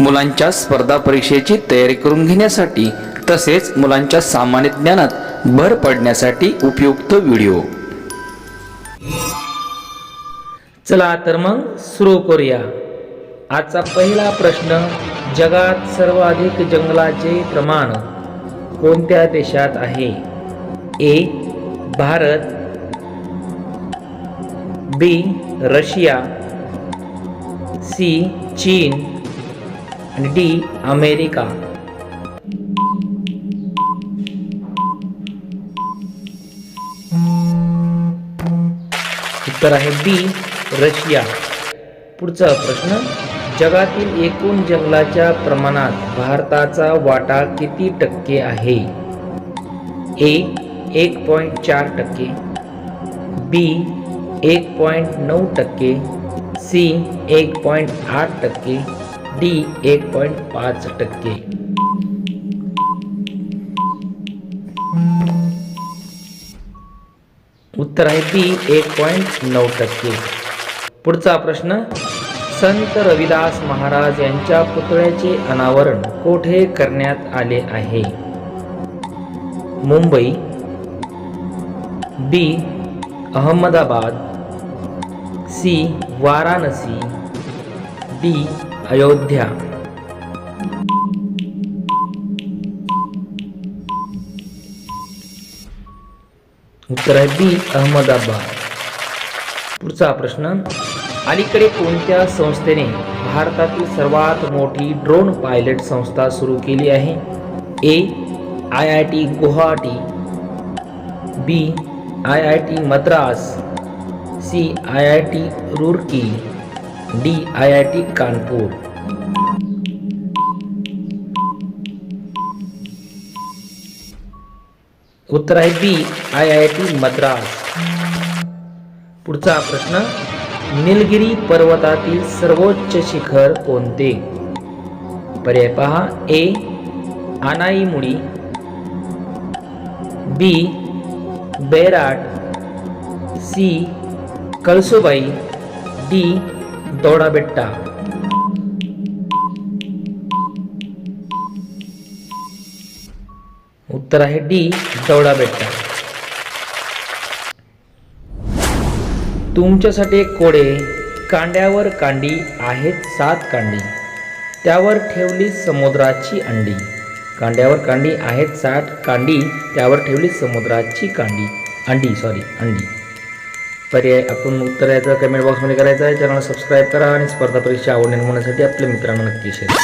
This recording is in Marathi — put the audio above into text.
मुलांच्या स्पर्धा परीक्षेची तयारी करून घेण्यासाठी तसेच मुलांच्या सामान्य ज्ञानात भर पडण्यासाठी उपयुक्त व्हिडिओ. चला तर मग सुरू करूया. आजचा पहिला प्रश्न जगात सर्वाधिक जंगलाचे प्रमाण कोणत्या देशात आहे? A Bharat. B Russia. C चीन. डी अमेरिका उत्तर आहे बी रशिया. पुढचा प्रश्न जगातील एकूण जंगलाच्या प्रमाणात भारताचा वाटा किती टक्के आहे? ए एक पॉईंट चार टक्के. बी एक पॉईंट नऊ टक्के. सी एक पॉईंट आठ टक्के. डी एक पॉईंट पाच टक्के. उत्तर आहे बी एक पॉईंट नऊ टक्के. पुढचा प्रश्न संत रविदास महाराज यांच्या पुतळ्याचे अनावरण कोठे करण्यात आले आहे? Mumbai B Ahmedabad C Varanasi D Ayodhya. उत्तर आहे बी अहमदाबाद. पुढचा प्रश्न अलीकडे कोणत्या संस्थेने भारतातील सर्वात मोठी ड्रोन पायलट संस्था सुरू केली आहे? A I I T Guwahati. B I I T Madras. C I I T Roorkee. D I I T Kanpur उत्तर आहे B I I T Madras. पुढचा प्रश्न निलगिरी पर्वतातील सर्वोच्च शिखर कोणते? पर्याय पहा A Anaimudi B Bairat C Kalsubai D Doddabetta उत्तर आहे डी दौडाबेट्टा तुमच्यासाठी कोडे कांड्यावर कांडी आहेत सात कांडी. त्यावर ठेवली समुद्राची अंडी. कांड्यावर कांडी आहेत सात कांडी त्यावर ठेवली समुद्राची कांडी. अंडी सॉरी अंडी. पर्याय आपण उत्तर याचं कमेंट बॉक्समध्ये करायचं आहे. चॅनल सबस्क्राईब करा आणि स्पर्धा परीक्षा आवड निर्माणासाठी आपल्या मित्रांना नक्की शेअर